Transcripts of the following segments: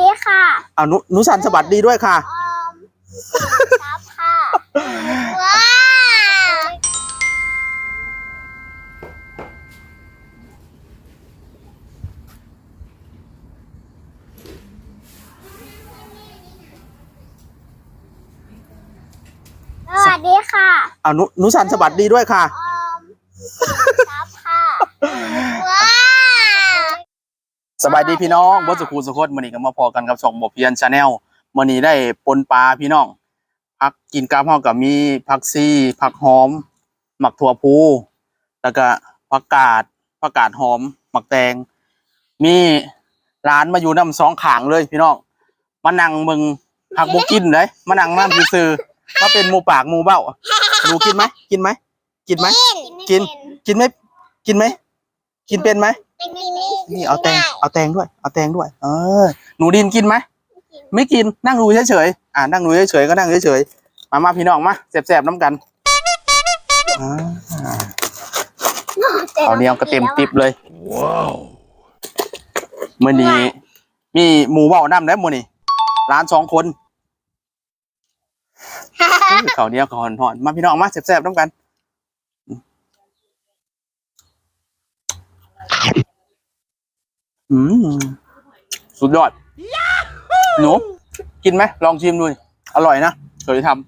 ดีค่ะเอาหนุหนุสันสวัสดีด้วยค่ะออมครับค่ะว้าสวัสดีค่ะเอาหนุหนุสันสวัสดีด้วยค่ะออมครับค่ะ ว้า สบายดีพี่น้องบดสกูสกดมื่อนี้ก็มาพอกันกับช่องบเพียนชาแนลมื่อนี้ได้ปนปลาพี่น้องพักกินกับห้อกับมีผักซีผักหอม หมักถั่วพูแล้วก็ผักกาดผักกาดหอม หมักแตง มีร้านมาอยู่น้ำสองขางเลยพี่น้องมานั่งมึงผักบุกินเลยมานั่งน้ำซื้อๆมาเป็นหมูปากหมูเบ้าหนูกินไหมกินไหมกินไหมกินกินไหมกินไหมกินเป็นไหม นี่เอาแตงเอาแตงด้วย เอาแตงด้วย เออ หนูดินกินไหมไม่กินนั่งดูเฉยๆอ่านั่งดูเฉยๆก็นั่งเฉยๆมามาพี่น้องมาแสบๆน้ำกันอ่าเอาเนี้ยก็เต็มติบเลยว้าวมื่อนี้มีหมูเบาน้ำแล้วมื่อนี้ร้านสองคนเขาวเหนี้ยวเขาวหอนๆมาพี่น้องมาแสบๆน้ำกัน อืมสุดยอดหนูกินไหมลองชิมดูดิอร่อยนะเคยทำ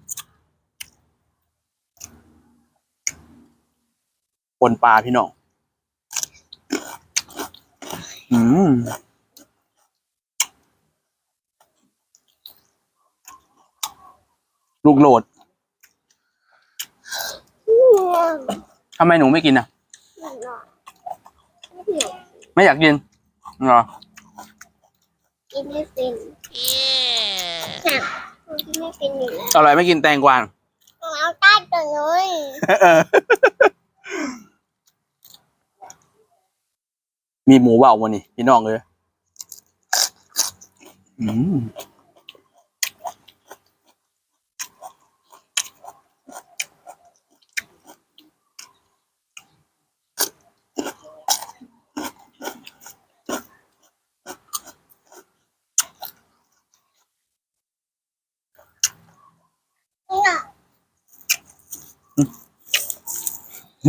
ปนปลาพี่น้องอืมลูกโหลดทำไมหนูไม่กินอะ ไม่อยากกิน เหรอกินไม่เป็นน่ะกินไม่เป็นอยู่แล้วอร่อยไม่กินแตงกวาเอาใต้ตัวน้อยเออมีหมูเบาวันนี้พี่น้องเลย อืม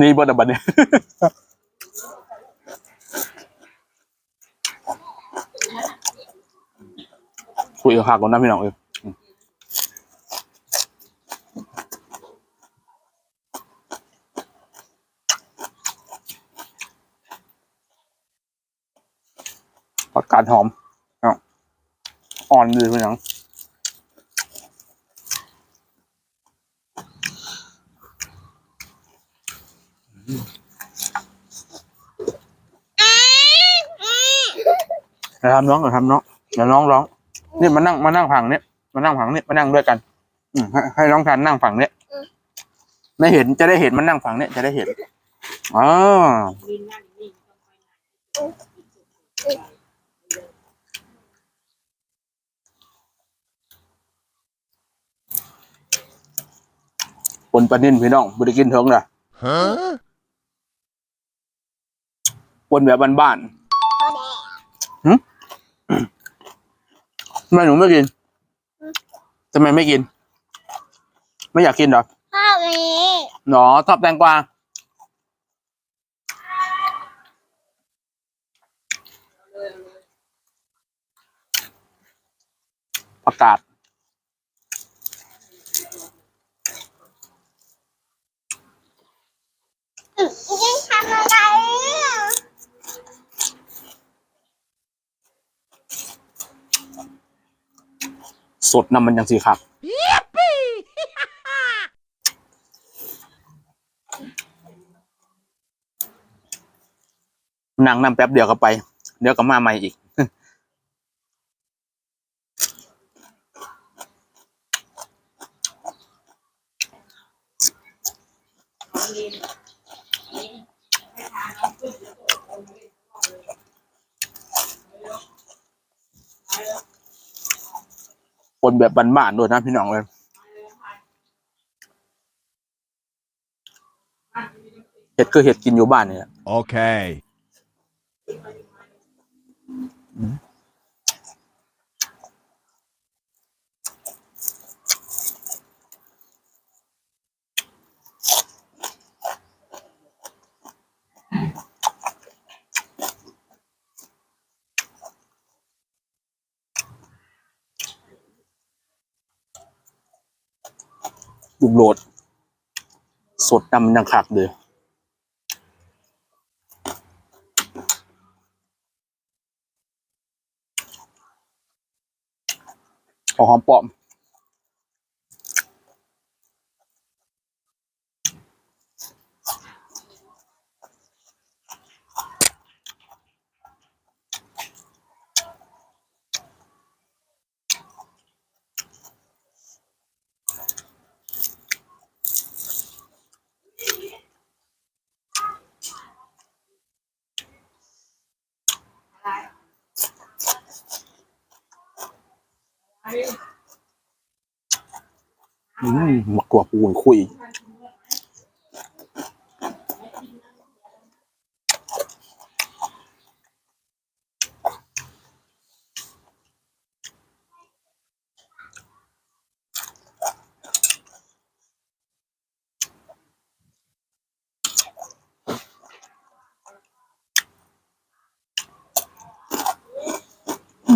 นี่บนบันเนี่ยคุยกับผักก่อนนะพี่น้องเอ้ยผักกาดหอมอ่อนดีพี่น้อง อย่าทำน้องอย่าทำน้องอย่าน้องร้องนี่มานั่งมานั่งฝั่งนี้มานั่งฝั่งนี้มานั่งด้วยกัน อืมให้ให้น้องทันนั่งฝั่งนี้ไม่เห็นจะได้เห็นมันนั่งฝั่งนี้จะได้เห็นอ๋อปนปลานิ่นพี่น้องบริกินเถิงเลย Huh? ปนแบบบ้านพ ทำไมหนูไม่กินทำไมไม่กิน ไม่อยากกินเหรอพ่อมีหนอชอบแตงกวาประกาศยังทำอะไรอะ สดนำมันยังสีครับนั่งนำแป๊บเดียวก็ไป เดี๋ยวก็มาใหม่อีกค นแบบบ้านๆด้วยนะพี่น้องเลยเห็ดคือเห็ดกินอยู่บ้านนี่แหละ Okay. ลูกโหลด สดดำยังคักเลยขอหอมปอม อืมมากกว่าปูนคุย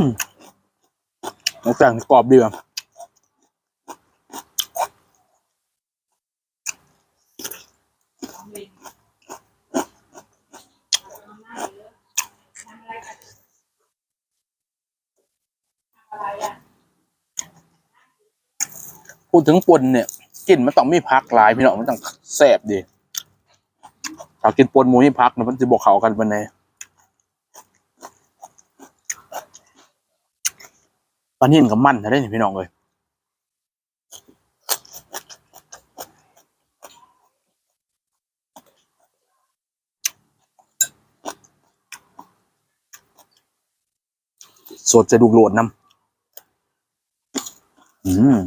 อืมน้ำแกงกรอบดีอะพูดถึงปนเนี่ยกลิ่นมันต้องมีพักหลายพี่น้องมันต้องแซ่บดีถ้ากินปนหมูให้พักนะมันจะบอกเขากันวันไหน ปลานิ่นกับมันได้เนี่พี่น้องเลยสดจะดูโหลดน้ำอืม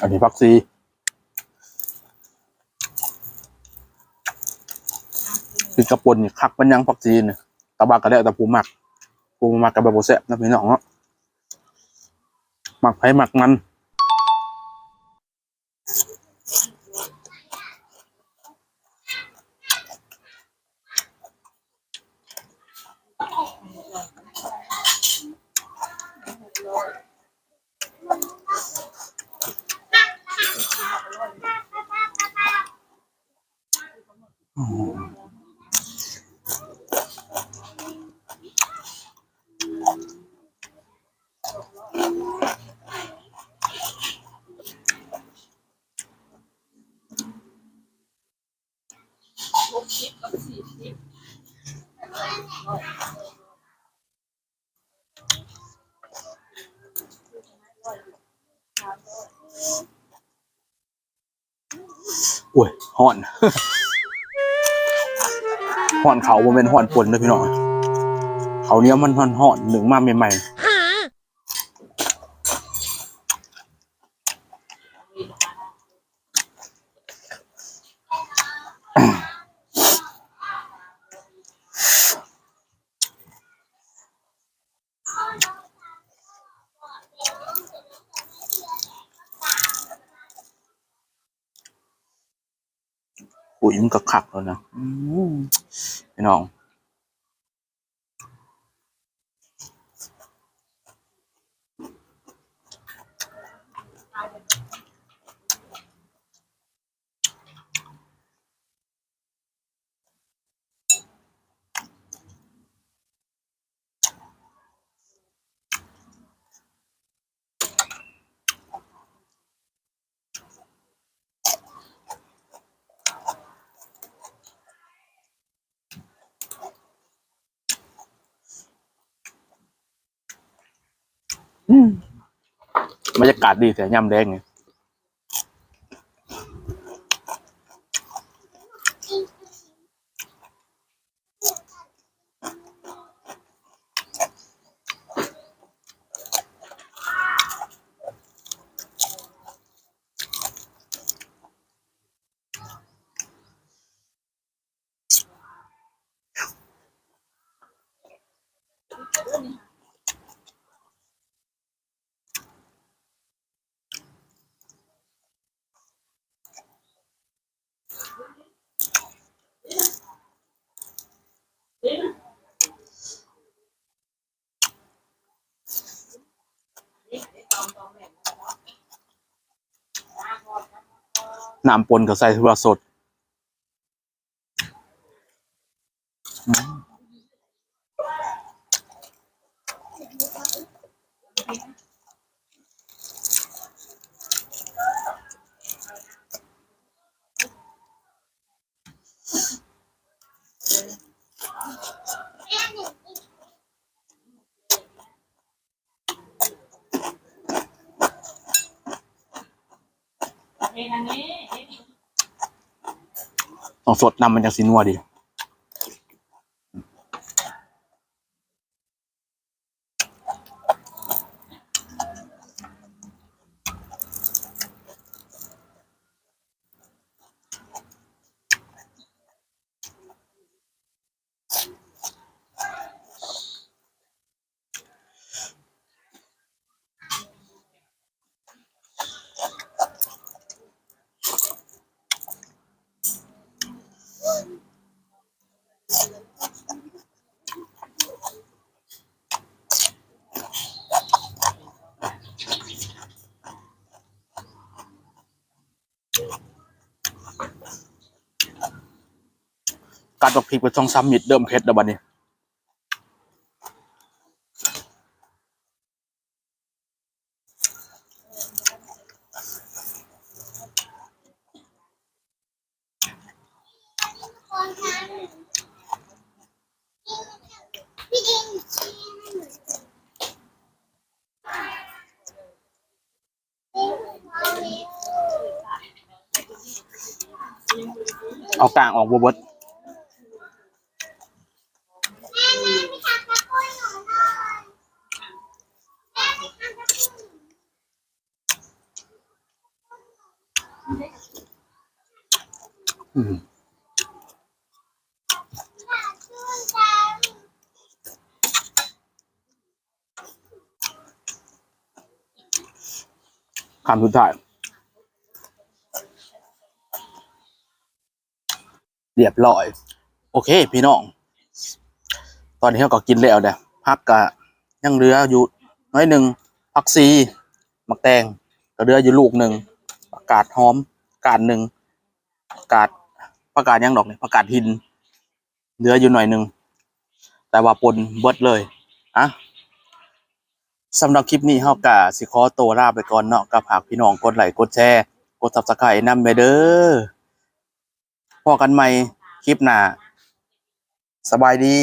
อันนี้พักซีคือกระปุนนี่คักมันยังพักซีเนี่ยตะบากกระเดะตะปูหมักปูหมักกับแบบโบแซบนะพี่น้องเนาะหมักไผ่หมักมัน โอ้ยห่อนห่อนเขาบ่เป็นห่อนปนนะพี่น้องเขาเนี้ยมันห่อนห่อนหนึ่งมาใหม่ๆ ปุ๋ยมันก็ขักแล้วนะอืมพี่น้อง บรรยากาศดีแต่ย่ำแดงไง น้ำปนกับใส่ถั่วสด ต้องสดน้ำมันจะสีนัวดี กัดดอกพริกไปช่องซ้ำมิดเดิมเผ็ดแล้วบัดนี้เอากลางออกบวบด มคำสุดท้าย เรียบร้อย โอเค พี่น้อง ตอนนี้เราก็กินแล้วเด้อพักกะยังเหลืออยู่น้อยหนึ่งพักซีมักแตงก็เหลืออยู่ลูกหนึ่งกาศหอม กาดหนึ่งกาศ ประกาศยังดอกเนี่ยประกาศหินเหลืออยู่หน่อยหนึ่งแต่ว่าปนเบิดเลยอะสำหรับคลิปนี้เฮากะสิขอตัวลาไปก่อนเนาะกับหากพี่น้องกดไลค์กดแชร์กดซับสไครต์นำไปเด้อพอกันใหม่คลิปหน้าสบายดี